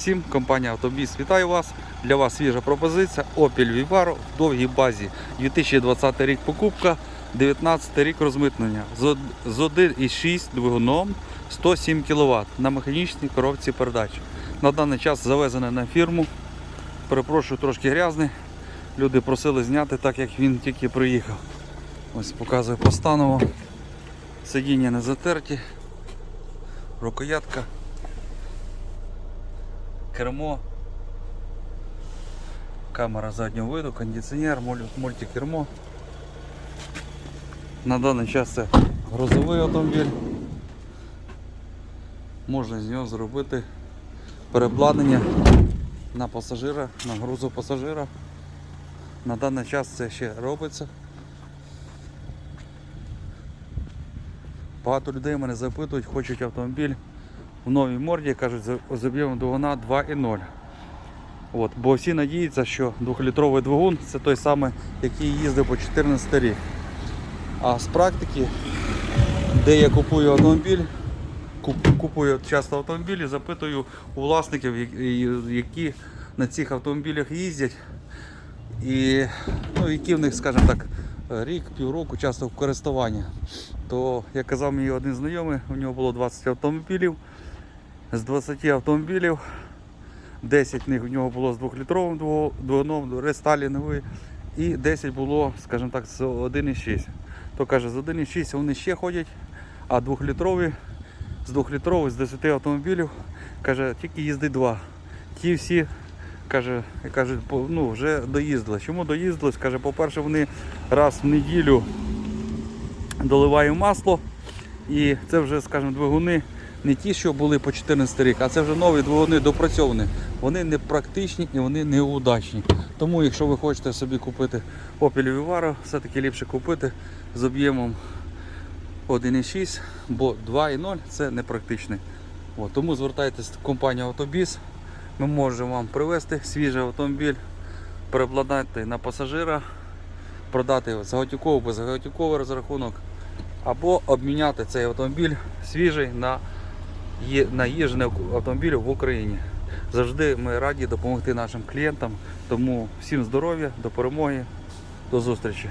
Всім компанія Автобіс вітаю вас. Для вас свіжа пропозиція Opel Vivaro в довгій базі. 2020 рік покупка, 19 рік розмитнення. З 1,6 двигуном 107 кВт на механічній коробці передач. На даний час завезений на фірму. Перепрошую, трошки грязний. Люди просили зняти, так як він тільки приїхав. Ось показую по стану. вам. Сидіння не затерті. Рукоятка кермо, камера заднього виду, кондиціонер, мультикермо. На даний час це грузовий автомобіль. Можна з нього зробити переобладнання на пасажира, на грузу пасажира. На даний час це ще робиться. Багато людей мене запитують, хочуть автомобіль в новій морді, кажуть, з- об'ємом двигуна 2,0. От, бо всі надіються, що 2-літровий двигун це той самий, який їздив по 14 рік. А з практики, де я купую автомобіль, куп- купую часто автомобілі, запитую у власників, які на цих автомобілях їздять, і ну, які в них, скажімо так, рік, півроку часто в користуванні. То, як казав мій один знайомий, у нього було 20 автомобілів. З 20 автомобілів 10 них у нього було з 2-літровим двигуном, рестайлінговий, і 10 було, скажімо так, з 1,6. То каже, з 1,6 вони ще ходять, а 2-літрові, з 2-літрових, з 10 автомобілів, каже, тільки їздить 2. Ті всі, каже, каже, ну, вже доїздили. Чому доїздились? Каже, по-перше, вони раз в неділю доливають масло. І це вже, скажімо, двигуни не ті, що були по 14 рік, а це вже нові двигуни допрацьовані. Вони не практичні і вони не удачні. Тому, якщо ви хочете собі купити Opel Vivaro, все-таки ліпше купити з об'ємом 1,6, бо 2,0 це не практичний. От, тому звертайтесь в компанію Автобіс. Ми можемо вам привезти свіжий автомобіль, переобладнати на пасажира, продати його заготівково, безготівковий розрахунок або обміняти цей автомобіль свіжий на є- наїжджене автомобілів в Україні. Завжди ми раді допомогти нашим клієнтам. Тому всім здоров'я, до перемоги, до зустрічі.